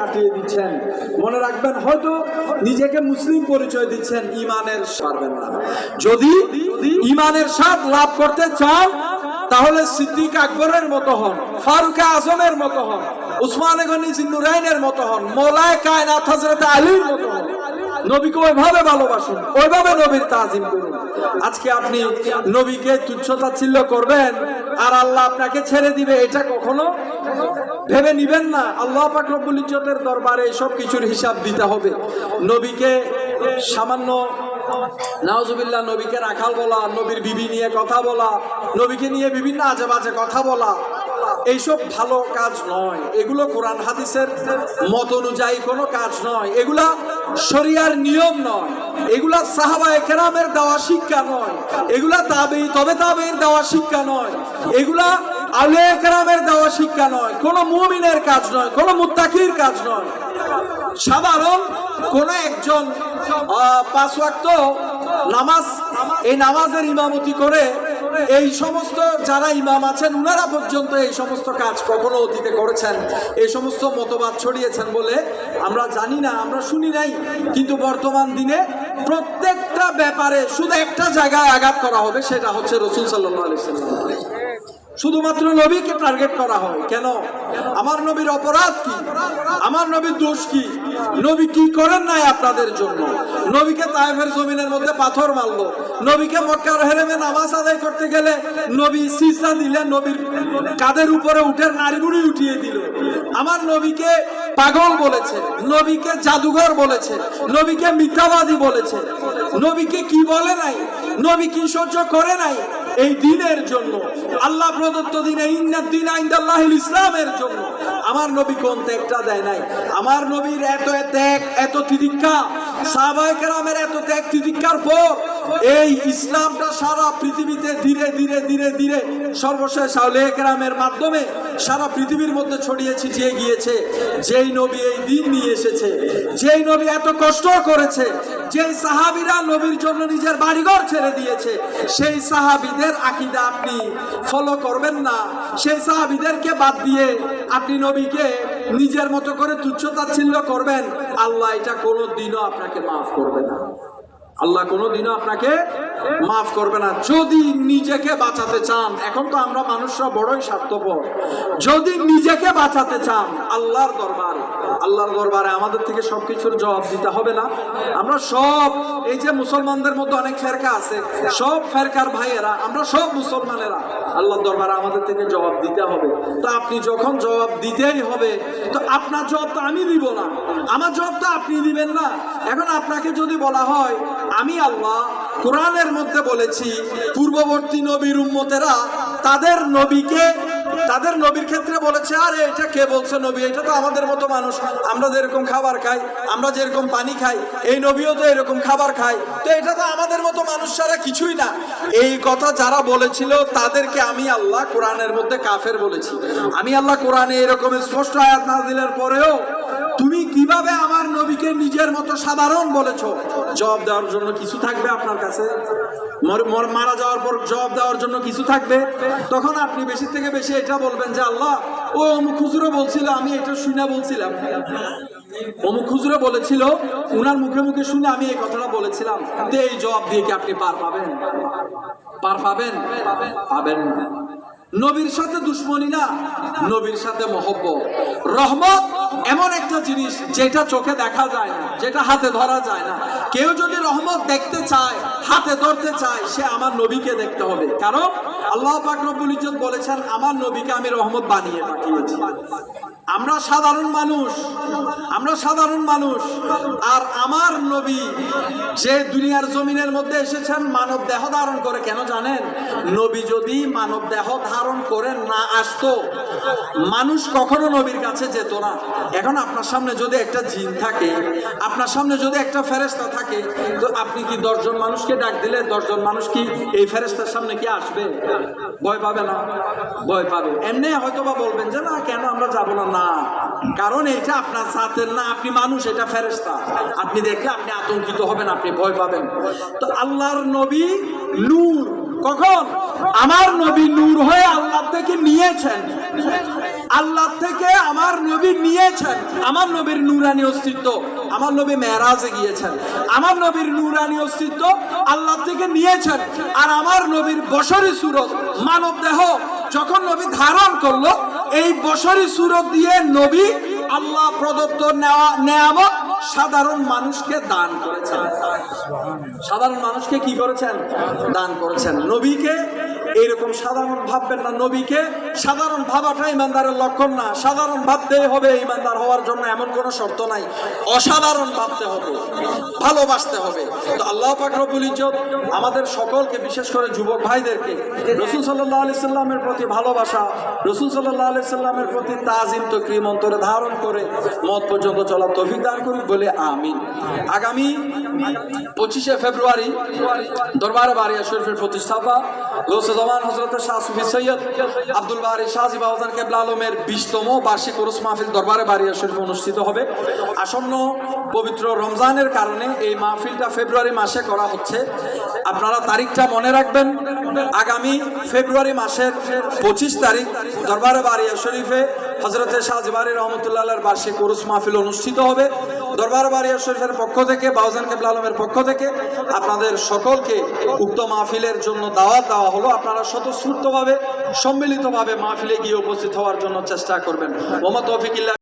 কাটিয়ে দিচ্ছেন। মনে রাখবেন, হয়তো নিজেকে মুসলিম পরিচয় দিচ্ছেন, ইমানের পারবেন না। যদি ইমানের স্বাদ লাভ করতে চান, তাহলে সিদ্দিক আকবরের মতো হন, ফারুক আজমের মতো হন, উসমান গনি সিন্দুরাইনের মতো হন, মোলায় কায়নাথ হজরত আলীর মতো হন। নবীকে ওইভাবে ভালোবাসুন, ওইভাবে নবীর তাজিম করুন। আজকে আপনি নবীকে তুচ্ছ তাচ্ছিল্য করবেন আর আল্লাহ আপনাকে ছেড়ে দিবে, এটা কখনো ভেবে নিবেন না। আল্লাহ পাক রব্বুল ইজ্জতের দরবারে সব কিছুর হিসাব দিতে হবে। নবীকে সামান্য নাওজুবিল্লাহ নবীকে রাখাল বলা, নবীর বিবি নিয়ে কথা বলা, নবীকে নিয়ে বিভিন্ন আজে বাজে কথা বলা এইসব ভালো কাজ নয়। এগুলো কোরআন হাদিসের মত অনুযায়ী কোনো কাজ নয়। এগুলা শরিয়ার নিয়ম নয়। এগুলা সাহাবা একরামের দেওয়া শিক্ষা নয়। এগুলা তাবেই, তবে তাবের দেওয়া শিক্ষা নয়। এগুলা আলে একরামের দেওয়া শিক্ষা নয়। কোনো মুমিনের কাজ নয়, কোনো মুত্তাকির কাজ নয়। সাধারণ কোন একজন পাঁচ ওয়াক্ত নামাজ, এই নামাজের ইমামতি করে এই সমস্ত যারা ইমাম আছেন, উনারা পর্যন্ত এই সমস্ত কাজ কখনো অতীতে করেছেন। এই সমস্ত মতবাদ ছড়িয়েছেন বলে আমরা জানি না, আমরা শুনি নাই। কিন্তু বর্তমান দিনে প্রত্যেকটা ব্যাপারে শুধু একটা জায়গায় আঘাত করা হবে, সেটা হচ্ছে রসুল আলাইসাল্লাম শুধুমাত্র নবীকে টার্গেট করা হয়। কেন? আমার নবীর অপরাধ কি? আমার নবীর দোষ কি? নবী কি করেন নাই আপনাদের জন্য? নবীকে তায়েফের জমিনের মধ্যে পাথর মারলো। নবীকে মক্কার হেরেমে নামাজ আদায় করতে গেলে নবী সিজদা দিলে, নবীর কাদের উপরে উঠে নারীগুড়ি উঠিয়ে দিল। আমার নবীকে পাগল বলেছে, নবীকে জাদুঘর বলেছে, নবীকে মিথ্যাবাদী বলেছে। নবীকে কি বলে নাই? নবী কি সহ্য করে নাই? এই দিনের জন্য, আল্লাহ প্রদত্ত দিনে ইন্নার দিন আইন্দাল্লাহিল ইসলামের জন্য। আমার নবী কোন ত্যাগটা দেয় নাই। আমার নবীর এত ত্যাগ, এত তিদিক্ষা সাহাবায়ে কেরামের এত ত্যাগ তিদিক্ষার পর এই ইসলামটা সারা পৃথিবীতে ধীরে ধীরে ধীরে ধীরে সর্বশেষ আউলিয়া কেরামের মাধ্যমে সারা পৃথিবীর মধ্যে ছড়িয়ে ছিটিয়ে গিয়েছে। যেই নবী এই দিন নিয়ে এসেছে, যেই নবী এত কষ্ট করেছে, যেই সাহাবীরা নবীর জন্য নিজের বাড়িঘর ছেড়ে দিয়েছে, সেই সাহাবিদের আকিদা আপনি ফলো করবেন না। সেই সাহাবিদেরকে বাদ দিয়ে আপনি নবীকে নিজের মতো করে তুচ্ছ তাচ্ছিল্য করবেন। আল্লাহ এটা কোনো দিনও আপনাকে মাফ করবে না। আল্লাহ কোনোদিনও আপনাকে মাফ করবে না। যদি নিজেকে বাঁচাতে চান, এখন তো আমরা মানুষরা বড়ই স্বার্থপর। যদি নিজেকে বাঁচাতে চান, আল্লাহর দরবারে আল্লাহর দরবারে আমাদের থেকে সব কিছুর জবাব দিতে হবে না। আমরা সব, এই যে মুসলমানদের মধ্যে অনেক ফেরকা আছে, সব ফেরকার ভাইয়েরা, আমরা সব মুসলমানেরা, আল্লাহর দরবারে আমাদের থেকে জবাব দিতে হবে। তো আপনি যখন জবাব দিতেই হবে, তো আপনার জবাব তো আমি দিব না। আমার জবাব তো আপনি দিবেন না। এখন আপনাকে যদি বলা হয়, আমি আল্লাহ কোরআনের মধ্যে বলেছি, পূর্ববর্তী নবীর উম্মতেরা তাদের নবীকে তাদের নবীর ক্ষেত্রে বলেছে, আরে, এটা কে বলছে নবী? এটা তো আমাদের মতো মানুষ। আমরা যেরকম খাবার খাই, আমরা যেরকম পানি খাই, এই নবীও তো এরকম খাবার খায়। তো এটা তো আমাদের মতো মানুষ ছাড়া কিছুই না। এই কথা যারা বলেছিল, তাদেরকে আমি আল্লাহ কোরআনের মধ্যে কাফের বলেছি। আমি আল্লাহ কোরআনে এরকম স্পষ্ট আয়াত নাজিলের পরেও, তুমি কীভাবে আমার নবীকে নিজের মতো সাধারণ বলেছ? জবাব দেওয়ার জন্য কিছু থাকবে আপনার কাছে? মারা যাওয়ার পর জবাব দেওয়ার জন্য কিছু থাকবে? তখন আপনি বেশি থেকে বেশি এটা বলবেন যে আল্লাহ, ও অমুক হুজুরে বলছিল, আমি এটা শুনে বলছিলাম। অমুক হুজুরে বলেছিল, উনার মুখে মুখে শুনে আমি এই কথাটা বলেছিলাম। এই জবাব দিয়ে কি আপনি পার পাবেন? পার পাবেন? পাবেন নবীর সাথে দুশ্মনী না, নবীর সাথে মহব্বত। রহমত এমন একটা জিনিস যেটা চোখে দেখা যায় না, যেটা হাতে ধরা যায় না। কেউ যদি রহমত দেখতে চায়, হাতে ধরতে চায়, সে আমার নবীকে দেখতে হবে। কারণ আল্লাহ পাক রব্বুল ইজ্জত বলেছেন, আমার নবীকে আমি রহমত বানিয়ে পাঠিয়েছি। আমরা সাধারণ মানুষ, আমরা সাধারণ মানুষ। আর আমার নবী যে দুনিয়ার জমিনের মধ্যে এসেছেন, মানব দেহ ধারণ করে, কেন জানেন? নবী যদি মানব দেহ ধারণ করে না আসতো, মানুষ কখনো নবীর কাছে যেত না। এখন আপনার সামনে যদি একটা জিন থাকে, আপনার সামনে যদি একটা ফেরেস্তা থাকে, তো আপনি কি দশজন মানুষকে ডাক দিলে, দশজন মানুষ কি এই ফেরেস্তার সামনে কি আসবে? ভয় পাবে না? ভয় পাবে। এমনি হয়তো বা বলবেন যে, না, কেন আমরা যাব না না কারণ এটা আপনার জাতের না, আপনি মানুষ, এটা ফেরেস্তা আপনি দেখলে আপনি আতঙ্কিত হবেন, আপনি ভয় পাবেন। তো আল্লাহর নবী নূর, কখন? আমার নবী নূর হয়ে আল্লাহ থেকে নিয়েছেন। আল্লাহ থেকে আমার নবী নিয়েছেন। আমার নবীর নুরানি অস্তিত্ব আমার নবী মেরাজে গিয়েছেন। আমার নবীর নুরানি অস্তিত্ব আল্লাহ থেকে নিয়েছেন। আর আমার নবীর বসরি সুরত মানব দেহ যখন নবী ধারণ করল এই বসরি সুরত দিয়ে নবী আল্লাহ প্রদত্ত নেওয়া নেয়ামত সাধারণ মানুষকে দান করেছেন। সাধারণ মানুষকে কি করেছেন? দান করেছেন। নবীকে এইরকম সাধারণ ভাববেন না নবীকে। সাধারণ ভাবাটা ইমানদারের লক্ষণ না। সাধারণ ভাবতে হবে ইমানদার হওয়ার জন্য এমন কোনো শর্ত নাই। অসাধারণ ভাবতে হবে, ভালোবাসতে হবে। আল্লাহ পাক রব্বুল ইজ্জত আমাদের সকলকে, বিশেষ করে যুবক ভাইদেরকে, রসুল সাল্লাহ আলি সাল্লামের প্রতি ভালোবাসা, রসুল সাল্লাহ আলি সাল্লামের প্রতি তাজিম তো ক্রিম অন্তরে ধারণ করে মত পর্যন্ত চলার তৌফিক দান করুক বলে আমিন। আগামী পঁচিশে ফেব্রুয়ারি দরবারে বাড়িয়া শরীফের প্রতিষ্ঠাতা জমান হজরত শাহ সৈয়দ আব্দুল বারি শাহজি বাবুজান কেবলা আলমের বিশতম বার্ষিক ওরস মাহফিল দরবারে বারিয়া শরীফ অনুষ্ঠিত হবে। আসন্ন পবিত্র রমজানের কারণে এই মাহফিলটা ফেব্রুয়ারি মাসে করা হচ্ছে। আপনারা তারিখটা মনে রাখবেন। আগামী ফেব্রুয়ারি মাসের পঁচিশ তারিখ দরবারে বারিয়া শরীফে হজরতে শাহজিবারি রহমতুল্লাহ বার্ষিক উরুস মাহফিল অনুষ্ঠিত হবে। দরবার বাড়িয়া শরীফের পক্ষ থেকে, বাউজান কেবলা আলমের পক্ষ থেকে আপনাদের সকলকে উক্ত মাহফিলের জন্য দাওয়াত দেওয়া হলো। আপনারা স্বতঃস্ফূর্তভাবে, সম্মিলিতভাবে মাহফিলে গিয়ে উপস্থিত হওয়ার জন্য চেষ্টা করবেন। মোহাম্মদ তৌফিক ইল্লাহ